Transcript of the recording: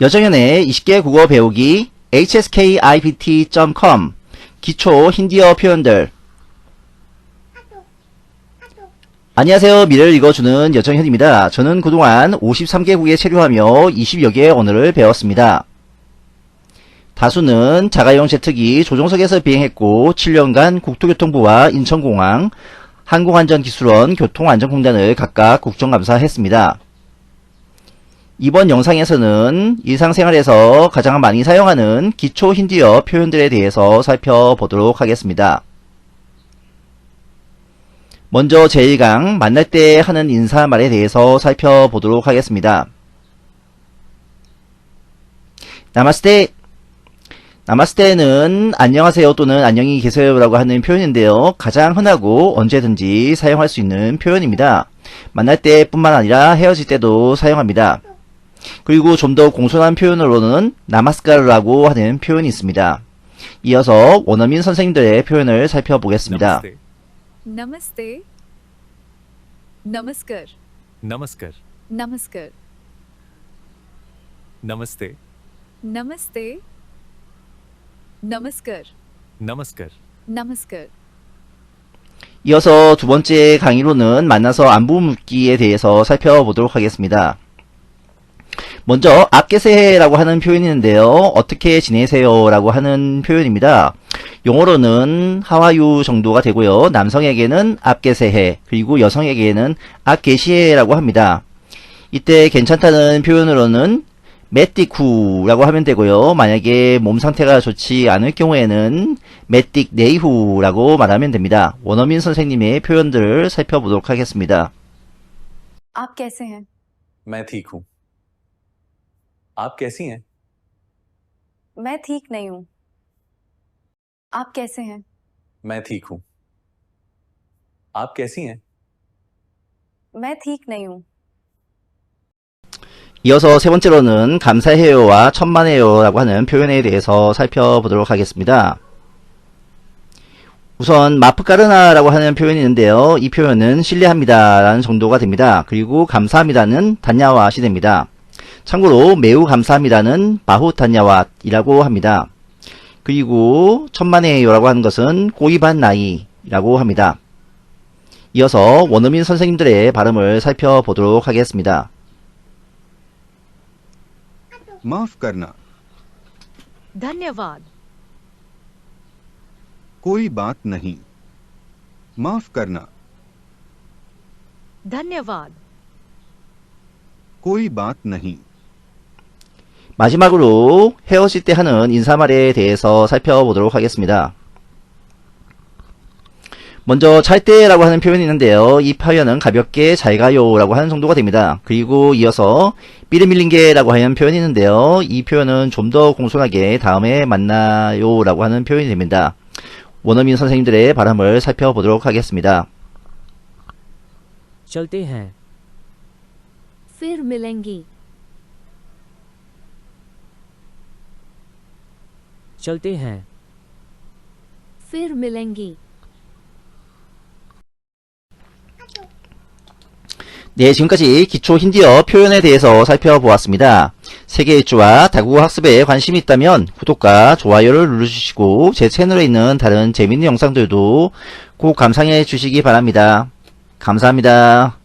여정연의 20개 국어 배우기 hskipt.com 기초 힌디어 표현들 안녕하세요. 미래를 읽어주는 여정현입니다. 저는 그동안 53개국에 체류하며 20여 개의 언어를 배웠습니다. 다수는 자가용 제트기 조종석에서 비행했고 7년간 국토교통부와 인천공항, 항공안전기술원, 교통안전공단을 각각 국정감사했습니다. 이번 영상에서는 일상생활에서 가장 많이 사용하는 기초 힌디어 표현들에 대해서 살펴보도록 하겠습니다. 먼저 제1강 만날 때 하는 인사말에 대해서 살펴보도록 하겠습니다. 나마스테 나마스테는 안녕하세요 또는 안녕히 계세요 라고 하는 표현인데요. 가장 흔하고 언제든지 사용할 수 있는 표현입니다. 만날 때 뿐만 아니라 헤어질 때도 사용합니다. 그리고 좀 더 공손한 표현으로는 나마스카르라고 하는 표현이 있습니다. 이어서 원어민 선생님들의 표현을 살펴보겠습니다. Namaste. Namaskar. Namaskar. Namaskar. Namaste. 이어서 두 번째 강의로는 만나서 안부 묻기에 대해서 살펴보도록 하겠습니다. 먼저 아께세라고 하는 표현이 있는데요. 어떻게 지내세요? 라고 하는 표현입니다. 용어로는 하와유 정도가 되고요. 남성에게는 아께세해 그리고 여성에게는 아께시해라고 합니다. 이때 괜찮다는 표현으로는 메띠쿠라고 하면 되고요. 만약에 몸 상태가 좋지 않을 경우에는 메띠 네이후라고 말하면 됩니다. 원어민 선생님의 표현들을 살펴보도록 하겠습니다. 아께세해 메티쿠 आप कैसी हैं मैं ठीक नहीं हूँ आप कैसे हैं मैं ठीक हूँ आप कैसी हैं मैं ठीक नहीं हूँ 이어서 세 번째로는 감사해요와 천만에요라고 하는 표현에 대해서 살펴보도록 하겠습니다. 우선 마프까르나라고 하는 표현이 있는데요. 이 표현은 신뢰합니다라는 정도가 됩니다. 그리고 감사합니다는 단야와시 됩니다. 참고로 매우 감사합니다는 바후 단야와이라고 합니다. 그리고 천만에요라고 하는 것은 꼬이반 나이라고 합니다. 이어서 원어민 선생님들의 발음을 살펴보도록 하겠습니다. माफ करना धन्यवाद कोई बात नहीं माफ करना धन्यवाद कोई बात नहीं 마지막으로 헤어질 때 하는 인사말에 대해서 살펴보도록 하겠습니다. 먼저 잘 때라고 하는 표현이 있는데요. 이 표현은 가볍게 잘 가요라고 하는 정도가 됩니다. 그리고 이어서 삐르밀링게라고 하는 표현이 있는데요. 이 표현은 좀 더 공손하게 다음에 만나요라고 하는 표현이 됩니다. 원어민 선생님들의 바람을 살펴보도록 하겠습니다. 절대 해. 삐르밀린게 चलते हैं फिर मिलेंगी 네, 지금까지 기초 힌디어 표현에 대해서 살펴보았습니다. 세계 일주와 다국어 학습에 관심이 있다면 구독과 좋아요를 눌러주시고 제 채널에 있는 다른 재밌는 영상들도 꼭 감상해 주시기 바랍니다. 감사합니다.